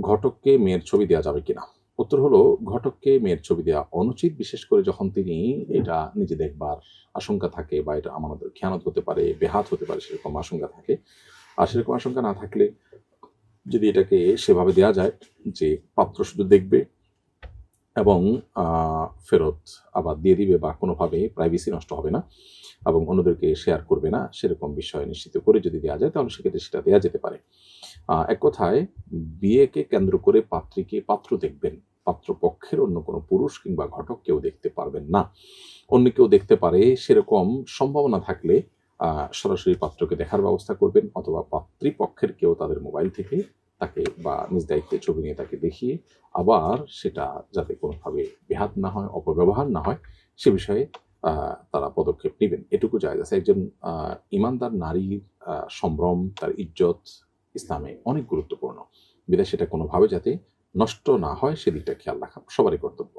ঘটককে মেয়ের ছবি দেওয়া যাবে কিনা? উত্তর হলো, ঘটককে মেয়ের ছবি দেওয়া অনুচিত, বিশেষ করে যখন তিনি এটা নিজে দেখবার আশঙ্কা থাকে বা এটা আমাদের খেয়ানত হতে পারে, বেহাত হতে পারে, সেরকম আশঙ্কা থাকে। আর সেরকম আশঙ্কা না থাকলে যদি এটাকে সেভাবে দেওয়া যায় যে পাত্র শুধু দেখবে এবং ফেরত আবার দিয়ে দিবে বা কোনোভাবে প্রাইভেসি নষ্ট হবে না এবং অন্যদেরকে শেয়ার করবে না, সেরকম বিষয় নিশ্চিত করে যদি দেওয়া যায়, তাহলে সেক্ষেত্রে সেটা দেওয়া যেতে পারে। এক কথায় বিয়েকে কেন্দ্র করে পাত্রীকে পাত্র দেখবেন, পাত্রপক্ষের অন্য কোনো পুরুষ কিংবা ঘটক কেউ দেখতে পারবেন না। অন্য কেউ দেখতে পারে, সেরকম সম্ভাবনা থাকলে সরাসরি পাত্রকে দেখার ব্যবস্থা করবেন অথবা পাত্রীপক্ষের কেউ তাদের মোবাইল থেকে তাকে বা নিজ দায়িত্বে ছবি নিয়ে তাকে দেখিয়ে আবার সেটা যাতে কোনোভাবে বেহাত না হয়, অপব্যবহার না হয়, সে বিষয়ে তারা পদক্ষেপ নেবেন। এটুকু জায়গা আছে। একজন ইমানদার নারীর সম্ভ্রম, তার ইজ্জত ইসলামে অনেক গুরুত্বপূর্ণ। বিদায় সেটা কোনোভাবে যাতে নষ্ট না হয় সেদিকটা খেয়াল রাখা সবারই কর্তব্য।